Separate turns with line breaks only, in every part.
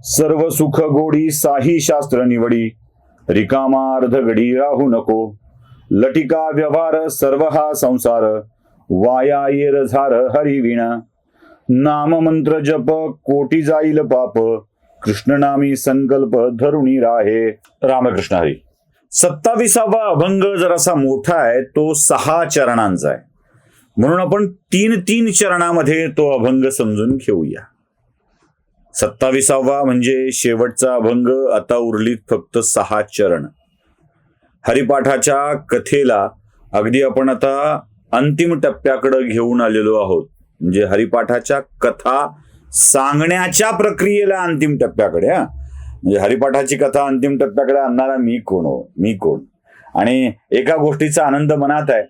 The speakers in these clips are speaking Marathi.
सर्व सुख गोडी साही शास्त्र निवडी. रिकामा अर्धगडी राहू नको. लटिका व्यवहार सर्व हा संसार. वाया येर झार हरिविण नाम मंत्र जप कोटी जाईल पाप. कृष्णनामी संकल्प धरुणी राहे. रामकृष्ण हरी. सत्तावीसावा अभंग जरासा मोठा आहे तो सहा चरणांचा आहे. म्हणून आपण तीन तीन चरणामध्ये तो अभंग समजून घेऊया. सत्ताविसावा म्हणजे शेवटचा अभंग आता उरलीत फक्त सहा चरण. हरिपाठाच्या कथेला अगदी आपण आता अंतिम टप्प्याकडे घेऊन आलेलो आहोत. म्हणजे हरिपाठाच्या कथा सांगण्याच्या प्रक्रियेला अंतिम टप्प्याकडे हा. म्हणजे हरिपाठाची कथा अंतिम टप्प्याकडे आणणारा मी कोण हो? मी कोण? आणि एका गोष्टीचा आनंद मनात आहे.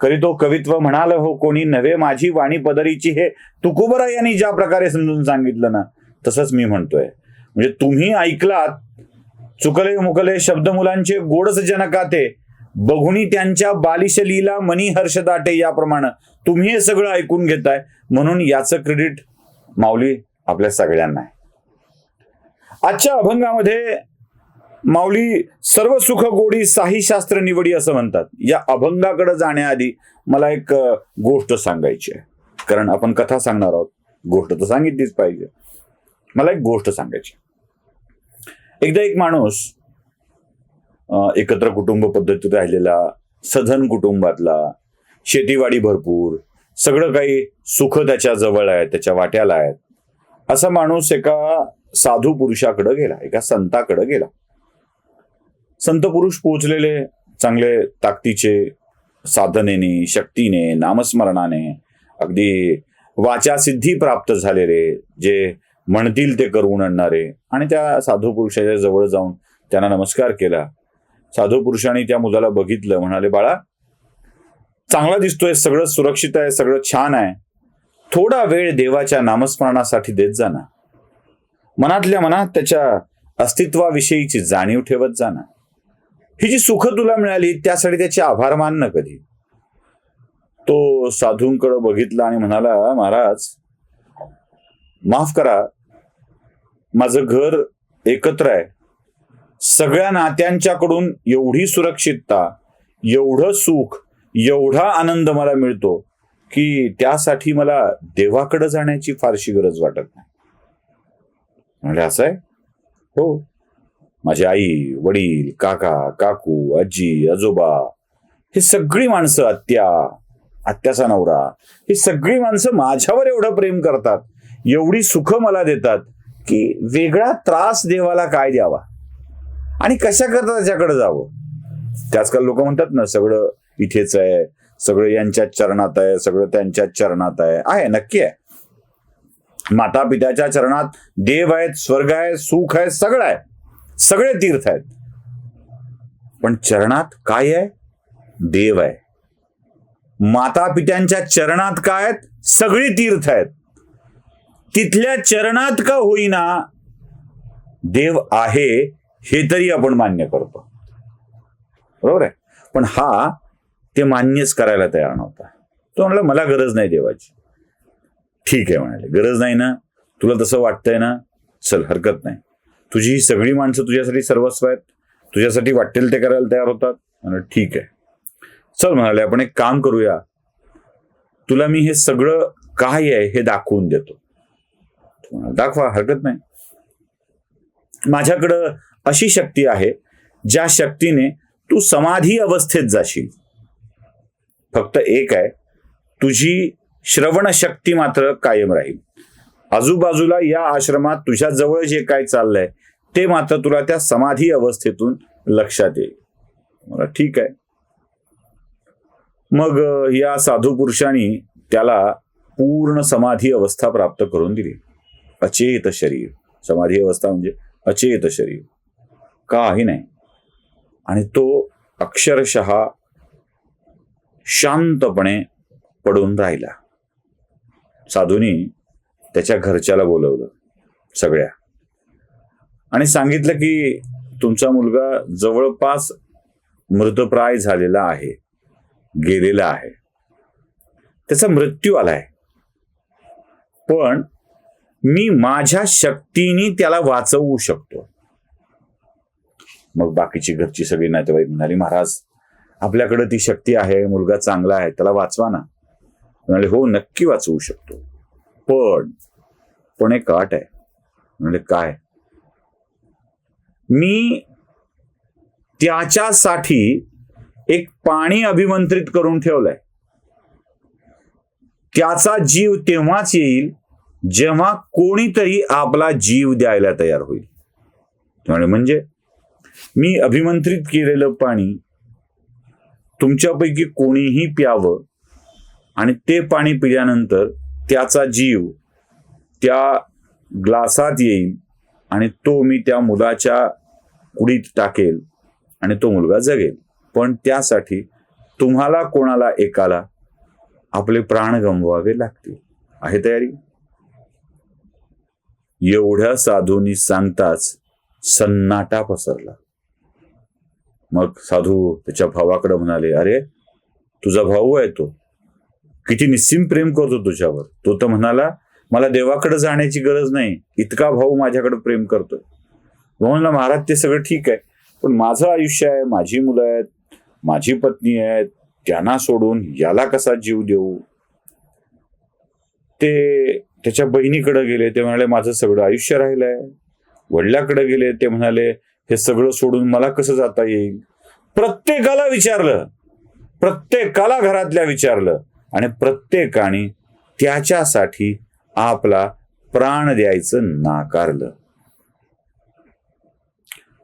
करी तो कवित्व म्हणाल हो कोणी नव्हे माझी वाणी पदरीची हे तुकोबरा यांनी ज्या प्रकारे समजून सांगितलं ना तसंच मी म्हणतोय. म्हणजे तुम्ही ऐकलात चुकले मुकले शब्द मुलांचे गोडच जनकाते. बघुनी त्यांच्या बालिश लीला मनी हर्ष दाटे याप्रमाणे तुम्ही हे सगळं ऐकून घेताय. म्हणून याचं क्रेडिट माऊली आपल्या सगळ्यांना आहे. आजच्या अभंगामध्ये माऊली सर्व सुख गोडी साही शास्त्र निवडी असं म्हणतात. या अभंगाकडे जाण्याआधी मला एक गोष्ट सांगायची आहे. कारण आपण कथा सांगणार आहोत. गोष्ट तर सांगितलीच पाहिजे. मला एक गोष्ट सांगायची एकदा एक माणूस एकत्र कुटुंब पद्धतीत राहिलेला सधन कुटुंबातला शेतीवाडी भरपूर सगळं काही सुख त्याच्याजवळ आहे त्याच्या वाट्याला आहे. असा माणूस एका साधू पुरुषाकडे गेला एका संताकडे गेला. संत पुरुष पोचलेले चांगले ताकदीचे साधनेने शक्तीने नामस्मरणाने अगदी वाचा सिद्धी प्राप्त झालेले जे म्हणतील ते करून आणणारे. आणि त्या साधू पुरुषाच्या जवळ जाऊन त्यांना नमस्कार केला. साधू पुरुषाने त्या मुलाला बघितलं म्हणाले बाळा चांगला दिसतोय सगळं सुरक्षित आहे सगळं छान आहे. थोडा वेळ देवाच्या नामस्मरणासाठी देत जा ना. मनातल्या मनात त्याच्या अस्तित्वाविषयीची जाणीव ठेवत जा ना. ही जी सुख तुला मिळाली त्यासाठी त्याचे आभार मान कधी. तो साधूंकडे बघितला आणि म्हणाला महाराज माफ करा. माझं घर एकत्र आहे. सगळ्या नात्यांच्याकडून एवढी सुरक्षितता एवढं सुख एवढा आनंद मला मिळतो की त्यासाठी मला देवाकडे जाण्याची फारशी गरज वाटत नाही. म्हणजे असं आहे? हो. माझी आई वडील काका काकू आजी आजोबा हे सगळी माणसं आत्या आत्याचा नवरा ही सगळी माणसं माझ्यावर एवढं प्रेम करतात. एवढी सुख मला देतात की वेगळा त्रास देवाला काय द्यावा? आणि कशा करता त्याच्याकडे जावं? त्याचकाल लोक म्हणतात ना सगळं इथेच आहे सगळं यांच्या चरणात आहे सगळं त्यांच्या चरणात आहे. आहे नक्की आहे. माता पित्याच्या चरणात देव आहेत स्वर्ग आहे सुख आहे सगळं आहे. सगळे तीर्थ आहेत. पण चरणात काय आहे? देव आहे. माता पित्यांच्या चरणात काय आहेत? सगळी तीर्थ आहेत. तिथल्या चरणात का होईना देव आहे हे तरी आपण मान्य करतो. बरोबर आहे? पण हा ते मान्यच करायला तयार नव्हता. तो म्हणाला मला गरज नाही देवाची. ठीक आहे म्हणाले. गरज नाही ना? तुला तसं वाटतंय ना? चल हरकत नाही. तुझी ही सगळी माणसं तुझ्यासाठी सर्वस्व आहेत. तुझ्यासाठी वाटेल ते करायला तयार होतात. म्हणाले, ठीक आहे. चल म्हणाले आपण एक काम करूया. तुला मी हे सगळं काय आहे हे दाखवून देतो. दाखवा हरकत नाही. माझ्याकडं अशी शक्ती आहे ज्या शक्तीने तू समाधी अवस्थेत जाशील. फक्त एक आहे तुझी श्रवण शक्ती मात्र कायम राहील. आजूबाजूला या आश्रमात तुझ्या जवळ जे काय चाललंय ते मात्र तुला त्या समाधी अवस्थेतून लक्षात येईल. मला ठीक आहे. मग या साधू पुरुषांनी त्याला पूर्ण समाधी अवस्था प्राप्त करून दिली. अचेत शरीर. समाधी अवस्था म्हणजे अचेत शरीर. काही नाही. आणि तो अक्षरशः शांतपणे पडून राहिला. साधूनी त्याच्या घरच्याला बोलवलं सगळ्या. आणि सांगितलं की तुमचा मुलगा जवळपास मृतप्राय झालेला आहे गेलेला आहे. त्याचा मृत्यू आलाय. पण मी माझ्या शक्तीने त्याला वाचवू शकतो. मग बाकीची घरची सगळी नातेवाईक म्हणाली महाराज आपल्याकडे ती शक्ती आहे मुलगा चांगला आहे त्याला वाचवा ना. म्हणाले हो नक्की वाचवू शकतो. पण पण एक अट आहे. म्हणजे काय? मी त्याच्यासाठी एक पाणी अभिमंत्रित करून ठेवलंय. त्याचा जीव तेव्हाच येईल जेव्हा कोणीतरी आपला जीव द्यायला तयार होईल. त्यामुळे म्हणजे मी अभिमंत्रित केलेलं पाणी तुमच्यापैकी कोणीही प्यावं आणि ते पाणी पिल्यानंतर त्याचा जीव त्या ग्लासात येईल आणि तो मी त्या मुलाच्या कुडीत टाकेल आणि तो मुलगा जगेल. पण त्यासाठी तुम्हाला कोणाला एकाला आपले प्राण गमवावे लागतील. आहे तयारी? एवढ्या साधूंनी सांगताच सन्नाटा पसरला. मग साधू त्याच्या भावाकडे म्हणाले अरे तुझा भाऊ आहे तो. किती निस्सीम प्रेम करतो तुझ्यावर. तो तर म्हणाला मला देवाकडे जाण्याची गरज नाही. इतका भाऊ माझ्याकडे प्रेम करतोय. म्हणला महाराज ते सगळं ठीक आहे. पण माझं आयुष्य आहे माझी मुलं आहेत माझी पत्नी आहेत त्यांना सोडून याला कसा जीव देऊ? ते त्याच्या बहिणीकडे गेले ते म्हणाले माझं सगळं आयुष्य राहिलंय. वडिलाकडे गेले ते म्हणाले हे सगळं सोडून मला कसं जाता येईल? प्रत्येकाला विचारलं. प्रत्येकाला घरातल्या विचारलं. आणि प्रत्येकाने त्याच्यासाठी आपला प्राण द्यायचं नाकारलं.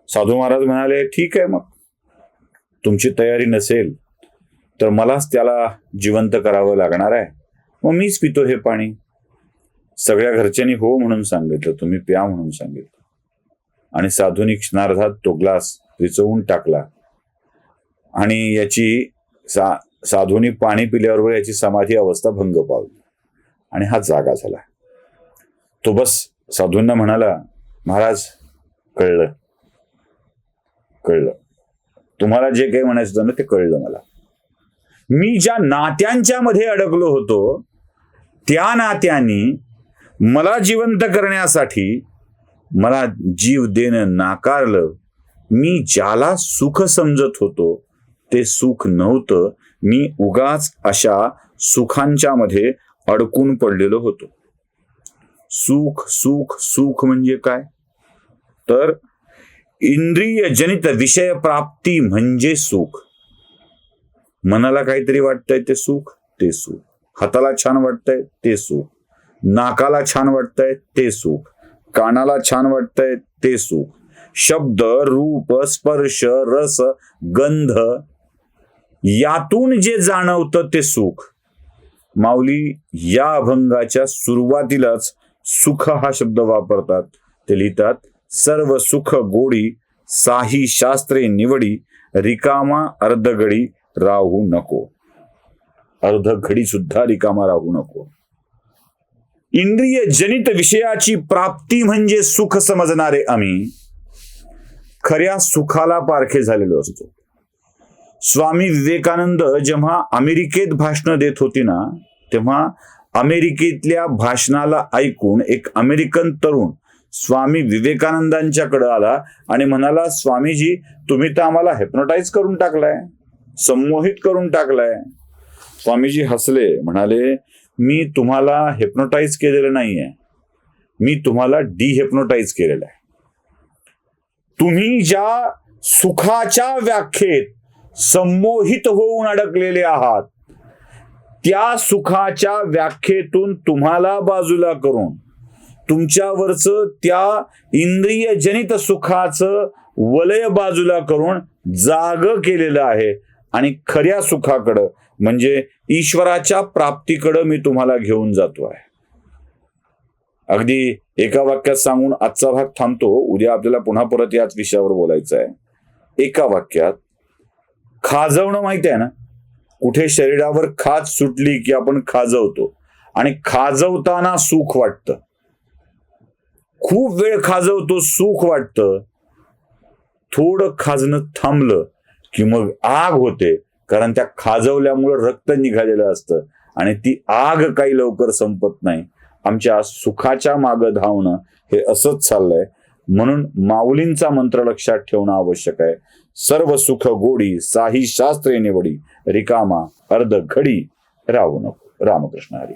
साधू महाराज म्हणाले ठीक आहे मग. तुमची तयारी नसेल तर मलाच त्याला जिवंत करावं लागणार आहे. मग मीच पितो हे पाणी. सगळ्या घरच्यांनी हो म्हणून सांगितलं तुम्ही प्या म्हणून सांगितलं. आणि साधूनी क्षणार्धात तो ग्लास विचवून टाकला. आणि याची सा साधूनी पाणी पिल्याबरोबर याची समाधी अवस्था भंग पावली. आणि हा जागा झाला. तो बस साधूंना म्हणाला महाराज कळलं. कळलं. तुम्हाला जे काही म्हणायचं होतं ना ते कळलं मला. मी ज्या नात्यांच्या मध्ये अडकलो होतो त्या नात्यांनी मला जिवंत करण्यासाठी मला जीव देणं नाकारलं मी ज्याला सुख समजत होतो ते सुख नव्हतं. मी उगाच अशा सुखांच्या मध्ये अडकून पडलेलो होतो. सुख सुख सुख म्हणजे काय? तर इंद्रिय जनित विषय प्राप्ती म्हणजे सुख. मनाला काहीतरी वाटतंय ते सुख ते सुख. हाताला छान वाटतंय ते सुख. नाकाला छान वाटतंय ते सुख. कानाला छान वाटतंय ते सुख. शब्द रूप स्पर्श रस गंध यातून जे जाणवतं ते सुख. माऊली या अभंगाच्या सुरुवातीलाच सुख हा शब्द वापरतात. ते लिहितात सर्व सुख गोडी साही शास्त्रे निवडी रिकामा अर्धगडी राहू नको. अर्धघडी सुद्धा रिकामा राहू नको. इंद्रिय जनित विषयाची प्राप्ती म्हणजे सुख समजणारे आम्ही. खऱ्या सुखाला पारखे झालेलो असतो. स्वामी विवेकानंद जेव्हा अमेरिकेत भाषण देत होती ना तेव्हा अमेरिकेतल्या भाषणाला ऐकून एक अमेरिकन तरुण स्वामी विवेकानंदांच्याकडे आला आणि म्हणाला स्वामीजी तुम्ही तर आम्हाला हेप्नोटाईज करून टाकलाय संमोहित करून टाकलाय. स्वामीजी हसले म्हणाले मी तुम्हाला हेप्नोटाईज केलेलं नाहीये. मी तुम्हाला डिहेप्नोटाईज केलेलं आहे. तुम्ही ज्या सुखाच्या व्याख्येत संमोहित होऊन अडकलेले आहात त्या सुखाच्या व्याख्येतून तुम्हाला बाजूला करून तुमच्यावरचं त्या इंद्रिय जनित सुखाचं वलय बाजूला करून जाग केलेलं आहे आणि खऱ्या सुखाकडं म्हणजे ईश्वराच्या प्राप्तीकडं मी तुम्हाला घेऊन जातो आहे. अगदी एका वाक्यात सांगून आजचा भाग थांबतो. उद्या आपल्याला पुन्हा परत याच विषयावर बोलायचं आहे. एका वाक्यात खाजवणं माहिती आहे ना? कुठे शरीरावर खाज सुटली की आपण खाजवतो. आणि खाजवताना सुख वाटतं. खूप वेळ खाजवतो सुख वाटतं. थोडं खाजणं थांबलं की मग आग होते. कारण त्या खाजवल्यामुळं रक्त निघालेलं असतं. आणि ती आग काही लवकर संपत नाही. आमच्या सुखाच्या मागं धावणं हे असंच चाललंय. म्हणून माऊलींचा मंत्र लक्षात ठेवणं आवश्यक आहे. सर्व सुख गोडी साही शास्त्रे निवडी. रिकामा अर्ध घडी. राहू नको. रामकृष्ण हरी.